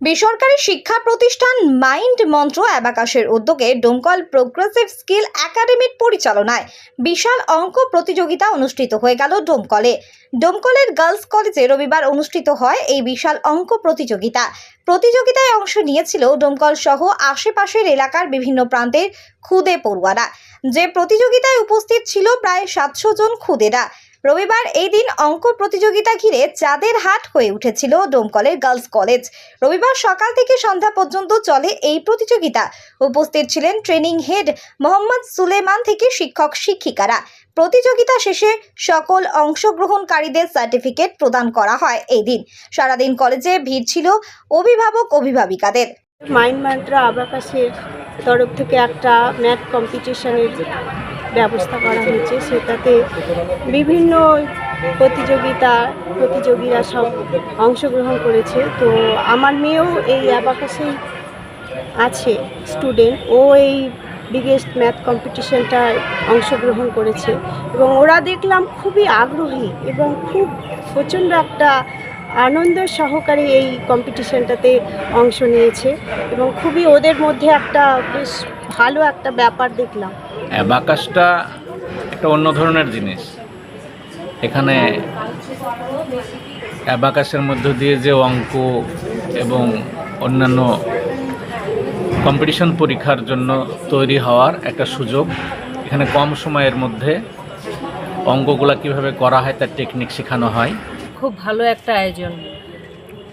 বেসরকারি শিক্ষা প্রতিষ্ঠান মাইন্ড মন্ত্র অ্যাবাকাশের উদ্যোগে ডোমকল প্রোগ্রেসিভ স্কিল একাডেমির পরিচালনায় বিশাল অঙ্ক প্রতিযোগিতা অনুষ্ঠিত হয়ে গেল ডোমকলে। ডোমকলের গার্লস কলেজে রবিবার অনুষ্ঠিত হয় এই বিশাল অঙ্ক প্রতিযোগিতা। প্রতিযোগিতায় অংশ নিয়েছিল ডোমকল সহ আশেপাশের এলাকার বিভিন্ন প্রান্তের খুদে পড়ুয়ারা। যে প্রতিযোগিতায় উপস্থিত ছিল প্রায় সাতশো জন খুদেরা। রবিবার এই দিন অঙ্ক প্রতিযোগিতা ঘিরে চাঁদের হাট হয়ে উঠেছিল ডোমকলের গার্লস কলেজ। রবিবার সকাল থেকে সন্ধ্যা পর্যন্ত চলে এই প্রতিযোগিতা। উপস্থিত ছিলেন ট্রেনিং হেড মোহাম্মদ সুলেমান থেকে শিক্ষক শিক্ষিকারা। প্রতিযোগিতা শেষে সকল অংশগ্রহণকারীদের সার্টিফিকেট প্রদান করা হয় এই দিন। সারাদিন কলেজে ভিড় ছিল অভিভাবক অভিভাবিকাদের। মাইন্ড মান্ত্রা আবাকাশের তরফ থেকে একটা ম্যাথ কম্পিটিশনের ব্যবস্থা করা হয়েছে। সেটাতে বিভিন্ন প্রতিযোগিতা, প্রতিযোগীরা সব অংশগ্রহণ করেছে। তো আমার মেয়েও এই অ্যাবাকাসেই আছে, স্টুডেন্ট। ও এই বিগেস্ট ম্যাথ কম্পিটিশনটায় অংশগ্রহণ করেছে। এবং ওরা দেখলাম খুবই আগ্রহী এবং খুব প্রচণ্ড একটা আনন্দ সহকারে এই কম্পিটিশনটাতে অংশ নিয়েছে এবং খুবই ওদের মধ্যে একটা বেশ ভালো একটা ব্যাপার দেখলাম। অ্যাবাকাসটা একটা অন্য ধরনের জিনিস। এখানে অ্যাবাকাসের মধ্য দিয়ে যে অঙ্ক এবং অন্যান্য কম্পিটিশন পরীক্ষার জন্য তৈরি হওয়ার একটা সুযোগ। এখানে কম সময়ের মধ্যে অঙ্কগুলো কীভাবে করা হয়, তার টেকনিক শেখানো হয়। খুব ভালো একটা আয়োজন।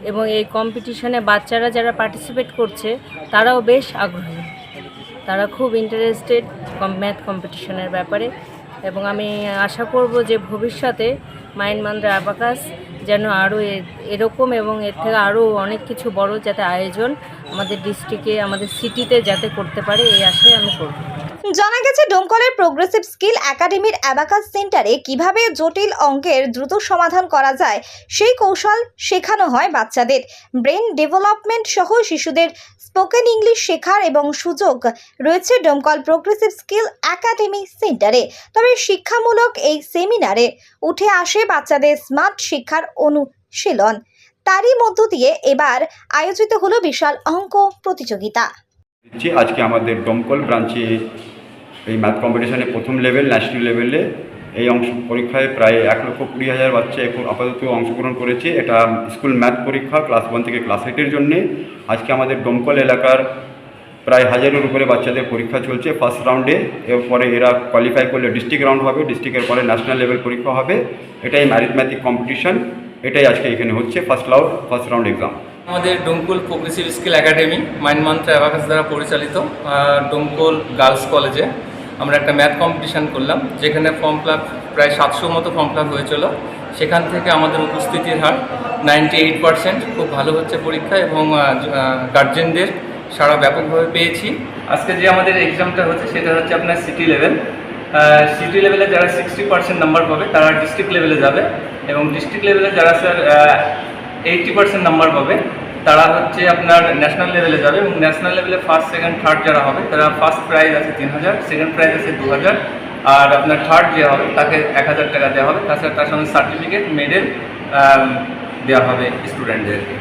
এবং এই কম্পিটিশনে বাচ্চারা যারা পার্টিসিপেট করছে, তারাও বেশ আগ্রহী। তারা খুব ইন্টারেস্টেড ম্যাথ কম্পিটিশনের ব্যাপারে। এবং আমি আশা করব যে ভবিষ্যতে মাইন্ড মান্দ্রা অ্যাবাকাস যেন আরও এরকম এবং এর থেকে আরও অনেক কিছু বড় যাতে আয়োজন আমাদের ডিস্ট্রিক্টে আমাদের সিটিতে যাতে করতে পারে, এই আশায় আমি করব। জানা গেছে, ডোমকলের প্রোগ্রেসিভ স্কিল একাডেমির অ্যাবাকাস সেন্টারে কীভাবে জটিল অঙ্কের দ্রুত সমাধান করা যায়, সেই কৌশল শেখানো হয় বাচ্চাদের। ব্রেন ডেভেলপমেন্ট সহ শিশুদের স্পোকেন ইংলিশ শেখার এবং সুযোগ রয়েছে ডোমকল প্রোগ্রেসিভ স্কিল একাডেমি সেন্টারে তবে শিক্ষামূলক এই সেমিনারে উঠে আসে বাচ্চাদের স্মার্ট শিক্ষার অনুশীলন। তারই মধ্য দিয়ে এবার আয়োজিত হলো বিশাল অঙ্ক প্রতিযোগিতা। আজকে আমাদের দমকল ব্রাঞ্চে এই ম্যাথ কম্পিটিশনে প্রথম লেভেল ন্যাশনাল লেভেলে এই অংশ পরীক্ষায় প্রায় এক লক্ষ কুড়ি হাজার বাচ্চা এখন আপাতত অংশগ্রহণ করেছে। এটা স্কুল ম্যাথ পরীক্ষা ক্লাস ওয়ান থেকে ক্লাস এইটের জন্যে। আজকে আমাদের দমকল এলাকার প্রায় হাজারের উপরে বাচ্চাদের পরীক্ষা চলছে ফার্স্ট রাউন্ডে এরপরে এরা কোয়ালিফাই করলে ডিস্ট্রিক্ট রাউন্ড হবে ডিস্ট্রিক্টের পরে ন্যাশনাল লেভেল পরীক্ষা হবে। এটাই ম্যাথমেটিক কম্পিটিশন এটাই আজকে এখানে হচ্ছে first round first round exam আমাদের Domkal progressive skill academy mind mantra abacus দ্বারা পরিচালিত ডোমকল গার্লস কলেজে আমরা একটা ম্যাথ কম্পিটিশান করলাম, যেখানে ফর্ম ফিল প্রায় সাতশো মতো ফর্ম ফিল হয়েছিল। সেখান থেকে আমাদের উপস্থিতির হার নাইনটি এইট পার্সেন্ট খুব ভালো হচ্ছে পরীক্ষা এবং গার্জেনদের সারা ব্যাপকভাবে পেয়েছি। আজকে যে আমাদের এক্সামটা হচ্ছে, সেটা হচ্ছে আপনার সিটি লেভেল সিটি লেভেলে যারা সিক্সটি পার্সেন্ট নাম্বার পাবে, তারা ডিস্ট্রিক্ট লেভেলে যাবে এবং ডিস্ট্রিক্ট লেভেলে যারা স্যার এইটটি পার্সেন্ট নাম্বার পাবে তারা হচ্ছে আপনার ন্যাশনাল লেভেলে যাবে এবং ন্যাশনাল লেভেলে ফার্স্ট সেকেন্ড থার্ড যারা হবে, তারা ফার্স্ট প্রাইজ আছে তিন হাজার সেকেন্ড প্রাইজ আছে দু হাজার, আর আপনার থার্ড যে হবে তাকে এক হাজার টাকা দেওয়া হবে। তাছাড়া তার সঙ্গে সার্টিফিকেট মেডেল দেওয়া হবে স্টুডেন্টদেরকে